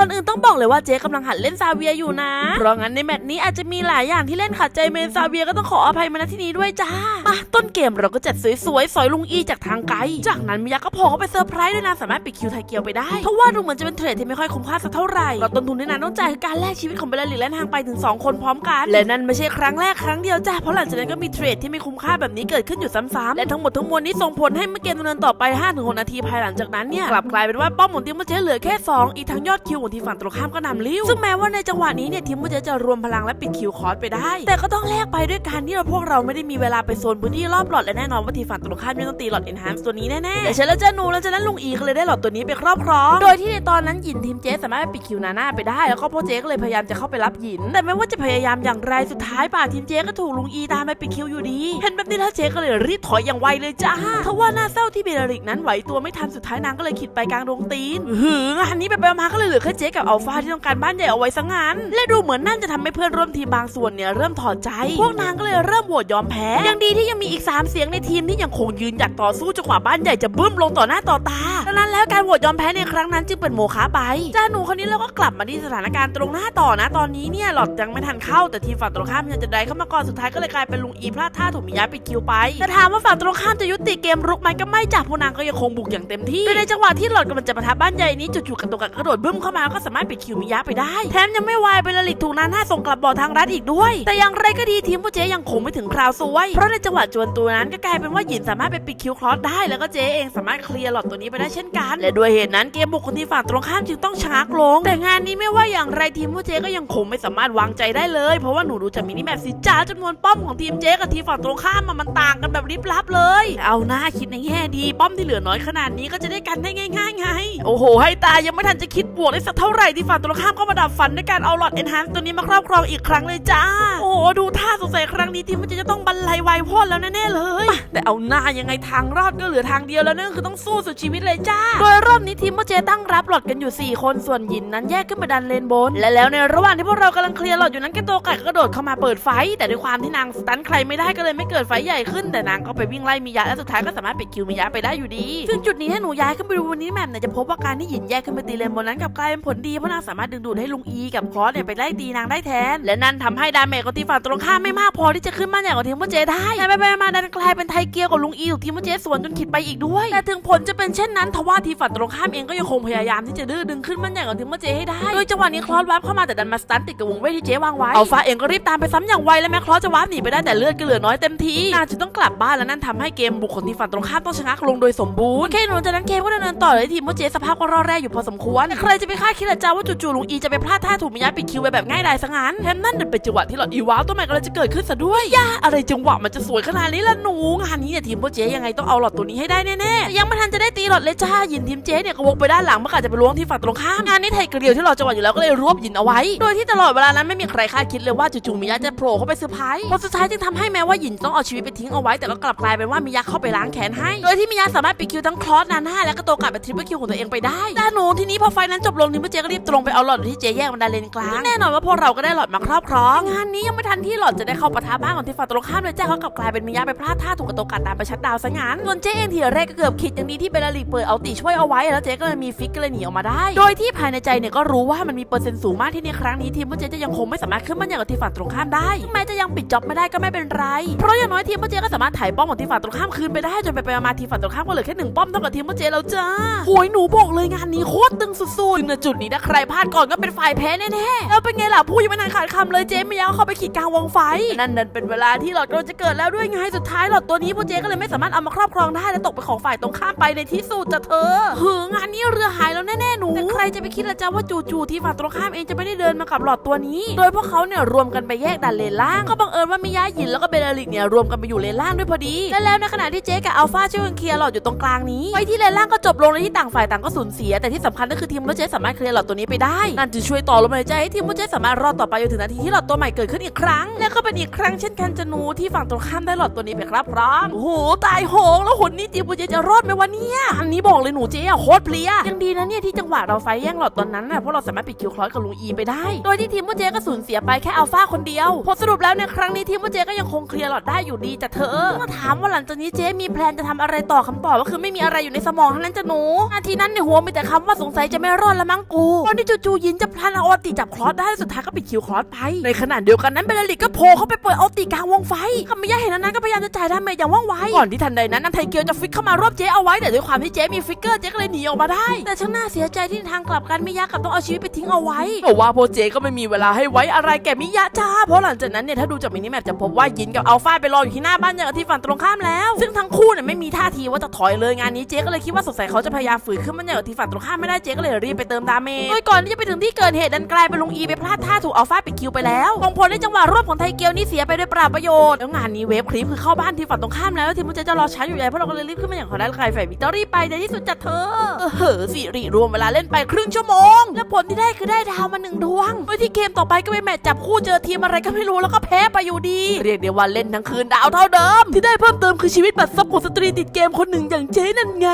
ก่อนอื่นต้องบอกเลยว่าเจ๊กำลังหัดเล่นซาเวียอยู่นะ เพราะงั้นในแมตช์นี้อาจจะมีหลายอย่างที่เล่นขัดใจเมนซาเวียก็ต้องขออภัยมาณที่นี้ด้วยจ้ามาต้นเกมเราก็จัดสวยๆสอยลุงอีจากทางไกล จากนั้นมิยาก็โผล่เข้าไปเซอร์ไพรส์ด้วยนะสามารถปิดคิวไทเกียวไปได้เพราะว่าดูเหมือนจะเป็นเทรดที่ไม่ค่อยคุ้มค่าสักเท่าไหร่เราต้นทุนในนั้นต้องจ่ายคือการแลกชีวิตของเบลลิกและนางไปถึง 2 คนพร้อมกัน และนั่นไม่ใช่ครั้งแรกครั้งเดียวจ้าเพราะหลังจากนั้นก็มีเทรดที่ไม่คุ้มค่าแบบนี้เกิดขึ้นอยู่ซ้ำๆและทั้งหมดทั้งมวลนี้ส่งผลให้เมื่อเกมดำเนินต่อไป5-6นาทีภายหลังจากนั้นเนี่ยกลับกลายเป็นว่าป้อมของทีมเมอร์เจเหลือแค่ 2 อีกทั้งยอดคิวของทีมฝั่งตรงข้ามก็นำลิ้วซึ่งแม้ว่าในจังหวะนี้เนี่ยทีมเมอร์เจจะรวมพลังและปิดคิวคอร์สไปได้ แต่ก็ต้องแลกไปด้วยการที่เราพวกเราไม่ได้มีเวลาไปโซนพื้นที่รอบหลอดและแน่นอนว่าทีมฝั่งตรงข้ามยังต้องตีหลอดเอนฮานซ์ตัวนี้แน่ๆแต่ฉันและเจ้าหนูแล้วจากนั้นลุงอีก็เลยได้หลอดตัวนี้ไปครอบครองโดยที่ในตอนนั้นหยินทีมเจสามารถไปปิดคิวนาน่าไปได้ แล้วก็พ่อเจก็เลยพยายามจะเข้าไปรับหยิน แต่ไม่ว่าจะพยายามอย่างไรสุดท้ายป่าทีมเจก็ถูกลุงอีตามไปปิดคิวอยู่ดี เห็นแบบนี้แล้วเจก็เลยรีบถอยอย่างไวเลยจ้าทว่าหน้าเศร้าที่เบลริกนั้นไหวตัวไม่ทันสุดท้ายนางก็เลยขิดไปกลางดงตีนหืองานนี้ไปไปมาๆก็เลยเหลือแค่เจกับอัลฟาที่ต้องการบ้านใหญ่เอาไว้ซะงั้น และดูเหมือนนั่นจะทำให้เพื่อนร่วมทีมบางส่วนเนี่ยเริ่มถอดใจ พวกนางก็เลยเริ่มโหวตยอมแพ้ ยังดีที่ยังมีอีก 3 เสียงในทีมที่ยังคงยืนหยัดต่อสู้จนกว่าบ้านใหญ่จะบึ้มลงต่อหน้าต่อตาดังนั้นแล้วการโหวตยอมแพ้ในครั้งนั้นจึงเป็นโมฆะไปจ้าหนูคนนี้เราก็กลับมาที่สถานการณ์ตรงหน้าต่อนะตอนนี้เนี่ยหลอดยังไม่ทันเข้าแต่ทีมฝั่งตรงข้ามยังจะได้เข้ามาก่อนสุดท้ายก็เลยกลายเป็นลุงอีพลาดท่าถูกมิยะปิดคิวไปแต่ถามว่าฝั่งตรงข้ามจะยุติเกมรุกไหมก็ไม่จับพวกนางก็ยังคงบุกอย่างเต็มที่โดยในจังหวะที่หลอดกำลังจะปะทะบ้านใหญ่นี้จู่ๆกันตกกระโดดบึ้มเข้ามาก็สามารถปิดคิวมิยะไปได้ แถมยังไม่วายเป็นลลิกถูกนาน่าส่งกลับบ่อทางรัฐอีกด้วย แต่อย่างไรก็ดีทีมพวกเจ๊ยังคงไม่ถึงคราวซวย เพราะในจังหวะจวนตัวนั้นก็กลายเป็นว่าหยินสามารถไปปิดคิวคลอสได้ แล้วก็เจ๊เองสามารถเคลียร์หลอดตัวนี้ไปได้เช่นกัน และด้วยเหตุนั้นเกมบุกของทีมฝั่งตรงข้ามจึงต้องชะงักลง แต่งานนี้ไม่ว่าอย่างไรทีมพวกเจ๊ก็ยังคงไม่สามารถวางใจได้เลย เพราะว่าหนูดูจากมินิแมปสิจ้าจำนวนป้อมของทีมเจ๊กับทีมฝั่งตรงข้ามมันมันต่างกันแบบริบลับเลย เอาหน้าคิดในแง่ดี ป้อมที่เหลือน้อยขนาดนี้ก็จะได้กันได้ง่ายๆไง โอ้โห ให้ตายยังไม่ทันจะคิดบวกได้สักเท่าไหร่ที่ฝั่งตรงข้ามก็มาดับฝันในการเอาหลอดเอนฮานตัวนี้มาครอบครองอีกครั้งเลยจ้า โอ้โหดูท่าสงสัยครั้งนี้ทีมมันจะต้องบรรลัยวายพ่นแล้วแน่ๆเลยมาแต่เอาหน้ายังไงทางรอดก็เหลือทางเดียวแล้วนั่นคือต้องสู้สุดชีวิตเลยจ้า โดยรอบนี้ทีมโมเจตั้งรับหลอดกันอยู่ 4 คนส่วนหยินนั้นแยกขึ้นมาดันเลนบน และแล้วในระหว่างที่พวกเรากำลังเคลียร์หลอดอยู่นั้นแกโตไก่ก็กระโดดเข้ามาเปิดไฟ แต่ด้วยความที่นางสตันใครไม่ได้ก็เลยไม่เกิดไฟใหญ่ขึ้นแต่นางก็ไปวิ่งไล่มิยะและสุดท้ายก็สามารถปิดคิวมิยะไปได้อยู่ดีซึ่งจุดนี้ถ้าหนูย้ายขึ้นไปดูวันนี้แมปเนี่ยจะพบว่าการที่หยินแยกขึ้นไปตีเลนบนนั้นกลับกลายเป็นผลดีเพราะนางสามารถดึงดูดให้ลุงอีกับคอสเนี่ยไปไล่ตีนางได้แทน และนั่นทำให้ดาเมจของทีมฝั่งตรงข้ามไม่มากพอที่จะขึ้นมาใหญ่กว่าทีมโมเจได้แต่ไปๆมาๆดันกลายเป็นไทเกียวกับลุงอีถูกทีมโมเจสวนจนขิดไปอีกด้วยแต่ถึงผลจะเป็นเช่นนั้นทว่าทีมฝั่งตรงข้ามเองก็ยังคงพยายามที่จะดื้อดึงขึ้นมันใหญ่กว่าทีมโมเจให้ได้โดยจังหวะนี้คลอสวับเข้ามาแต่ดันมาสตันติดกับวงเวทที่เจ๊วางไว้อัลฟาเองก็รีบตามไปซ้ำอย่างไวและแม้คลอสจะวับหนีไปได้แต่เลือดก็เหลือน้อยเต็มทีนางจึงต้องกลับบ้านและนั่นทำให้เกมบุกของทีมฝั่งตรงข้ามต้องชะงักลงโดยสมบูรณ์แค่หลังจากนั้นเกมก็ดำเนินต่อเลยทีมโมเจสภาพก็รอดแร่อยู่พอสมควรแต่ใครจะไปคาดคิดล่ะจ้าว่าจู่ๆลุงอีจะไปพลาดท่าถูกมิยะปิดคิวไปแบบง่ายดายซะงั้นแถมนั่นเป็นจังหวะที่หลอดอีว้าวตัวใหม่กำลังจะเกิดขึ้นซะด้วยย่าอะไรจังหวะมันจะสวยขนาดนี้ล่ะหนูงานนี้เนี่ยทีมโมเจ๊ยังไงต้องเอาหลอดตัวนี้ให้ได้แน่ๆยังไม่ทันจะได้ตีหลอดเลยจ้ายินทีมเจ๊เนี่ยก็วกไปด้านหลังเมื่อกาจะไปล้วงที่ฝั่งตรงข้ามงานนี้ไทยกระเดียวที่เราจังหวะอยู่แล้วก็เลยรวบยินเอาไว้ โดยที่ตลอดเวลานั้นไม่มีใครคาดคิดเลยว่าจู่ๆมิยะจะโผล่เข้าไปเซอร์ไพรส์ผลสุดท้ายจึงทำให้แม้ว่าหยินต้องเอาชีวิตไปทิ้งเอาไว้ แต่ก็กลับกลายเป็นว่ามิยะเข้าไปล้างแค้นให้ โดยที่มิยะสามารถปิดคิวทั้งคลอสนาน่าและก็โตกลับเป็นทริปเปิลคิวของตัวเองไปได้ด้านหนูทีนี้พอไฟนั้นจบลงทีมเจก็รีบตรงไปเอาหลอดที่เจแยกมันดาเลนกลางแน่นอนว่าพวกเราก็ได้หลอดมาครอบครองงานนี้ยังไม่ทันที่หลอดจะได้เข้าปะทะบ้านของทีมฝั่งตรงข้ามเลยจ้าเขากลับกลายเป็นมิยะไปพลาดท่าถูกกระโตกัดตามไปชัดดาวซะงั้นส่วนเจเองทีแรกก็เกือบคิดอย่างดีที่เบลลิกเปิดเอาติช่วยเอาไว้แล้วเจก็เลยมีฟิกก็เลยหนีออกมาได้ โดยที่ภายในใจเนี่ยก็รู้ว่ามันมีเปอร์เซ็นต์สูงมากที่ในครั้งนี้ทีมเจจะยังคงไม่สามารถขึ้นมันอย่างกับทีมฝั่งตรงข้ามได้แม้จะยังปิดจ็อบไม่ได้ก็ไม่เป็นไร เพราะอย่างน้อยทีมเจก็สามารถถ่ายป้อมของทีมฝั่งตรงข้ามคืนไปได้จนไปไปมาๆทีมฝั่งตรงข้ามก็เหลือแค่หนึ่งป้อมเท่ากับทีมเจแล้วจ้าโหยหนูบอกเลยงานนี้โคตรตึงสุดๆซึ่งในจุดนี้ถ้าใครพลาดก่อนก็เป็นฝ่ายแพ้แน่ๆแล้วเป็นไงล่ะพูดยังไม่ทันขาดคำเลยเจไม่ยาวเข้าไปขีดกลางวงไฟ นั่นดันเป็นเวลาที่หลอดกำลังจะเกิดแล้วด้วยไงสุดท้ายหลอดตัวนี้พวกเจก็เลยไม่สามารถเอามาครอบครองได้และตกเป็นของฝ่ายตรงข้ามไปในที่สุดจ้ะเธอหืองานนี้เรือหายแล้วแน่ๆหนูแต่ใครจะไปคิดละจ้าว่าจู่ๆที่ฝั่งตรงข้ามเองจะไม่ได้เดินมากับหลอดตัวนี้ โดยพวกเขาเนี่ยรวมกันไปแยกดันเลนล่างก็บังเอิญว่ามิยาหยินแล้วก็เบลลิกเนี่ยรวมกันไปอยู่เลนล่างด้วยพอดีและแล้วในขณะที่เจ๊กับอัลฟาช่วยกันเคลียร์หลอดอยู่ตรงกลางนี้ไว้ที่เลนล่างก็จบลงในที่ต่างฝ่ายต่างก็สูญเสียแต่ที่สำคัญก็คือทีมว่าเจ๊สามารถเคลียร์หลอดตัวนี้ไปได้ นั่นจึงช่วยต่อลมหายใจให้ทีมว่าเจ๊สามารถรอดต่อไปจนถึงนาทีที่หลอดตัวใหม่เกิดขึ้นอีกครั้ง และก็เป็นอีกครั้งเช่นกันจนูที่ฝั่งตรงข้ามได้หลอดตัวนี้ไปครับพร้อมโอ้โหตายโหงแล้วหนนี่ทีมว่าเจ๊จะรอดไหมวะเนี่ยอันนี้บอกเลยหนูเจ๊อะโคตรเพลียยังดีนะเนี่ยที่จังหวะเราไฟแย่งหลอดตอนนั้นนะเพราะเราสามารถปิดคิวคลอสกับลุงอีไปได้ โดยที่ทีมว่าเจ๊ก็สูญเสียไปแค่อัลฟาคนเดียวผลสรุปแล้วในครั้งนี้ทีมว่าเจ๊ก็ยังคงเคลียร์หลอดได้อยู่ดีจ้ะเธอมาถามว่าหลังจากนี้เจ๊มีแพลนจะทำอะไรต่อคำตอบก็คือไม่มีอะไรอยู่ในสมองทั้งนั้นจ้ะหนูนาทีนั้นในหัวมีแต่คำว่าสงสัยจะไม่รอดละมั้งกูตอนที่จู่ๆยินจะพลันเอาอติจับคลอสได้สุดท้ายก็ปิดคิวคลอสไป ในขณะเดียวกันนั้นเบลลิกก็โผล่เข้าไปเปิดเอาติกลางวงไฟคามิยะเห็นอันนั้นก็พยายามจะจ่ายดาเมจอย่างว่องไวก่อนที่ทันใดนั้นนันไทเกียวจะฟิกเข้ามารวบเจ๊เอาไว้แต่ด้วยความที่เจ๊มีฟิกเกอร์เจ๊ก็เลยหนีออกมาได้ แต่ช่างน่าเสียใจที่ทางกลับกันมิยะกลับต้องเอาชีวิตไปทิ้งเอาไว้เพราะว่าโพเจก็ไม่มีเวลาให้ไว้อะไรแก่มิยะจ้าเพราะหลังจากนั้นเนี่ยถ้าดูจากมินิแมปจะพบว่ายินกับอัลฟาไปรออยู่ที่หน้าบ้านอย่างกับที่ฝั่งตรงข้ามแล้ว ซึ่งทั้งคู่เนี่ยไม่มีท่าทีว่าจะถอยเลยงานนี้เจ๊ก็เลยคิดว่าสงสัยเขาจะพยายามฝืนขึ้นมาอย่างกับที่ฝั่งตรงข้ามไม่ได้เจ๊ก็เลยรีบไปเติมดาเมโดยก่อนที่จะไปถึงที่เกิดเหตุดันกลายเป็นลุงอีไปพลาดท่าถูกอัลฟาปิดคิวไปแล้วส่งผลในจังหวะรวบของไทเกียวนี่เสียไปด้วยปราประโยชน์แล้วงานนี้เวฟคลิปคือเข้าบ้านที่ฝั่งตรงข้ามแล้วทีมมุนเจจะรอช้าอยู่ใหญ่เพราะเราก็เลยรีบขึ้นมาอย่างขอได้ใครฝ่ายวิกตอรี่ไปในที่สุดจัดเธอเออเหอะสิริรวมเวลาเล่นไปครึ่งชั่วโมง และผลที่ได้คือได้ดาวมาหนึ่งดวงโดยที่เกมต่อไปก็เป็นแมตช์จับคู่เจอทีมอะไรก็ไม่รู้แล้วก็แพ้ไปอยู่ดี เรียกได้ว่าเล่นทั้งคืนดาวเท่าเดิม ที่ได้เพิ่มเติมคือชีวิตบัตรซับของสตรีติดเกมคนหนึ่งอย่างเจ๊นั่นไง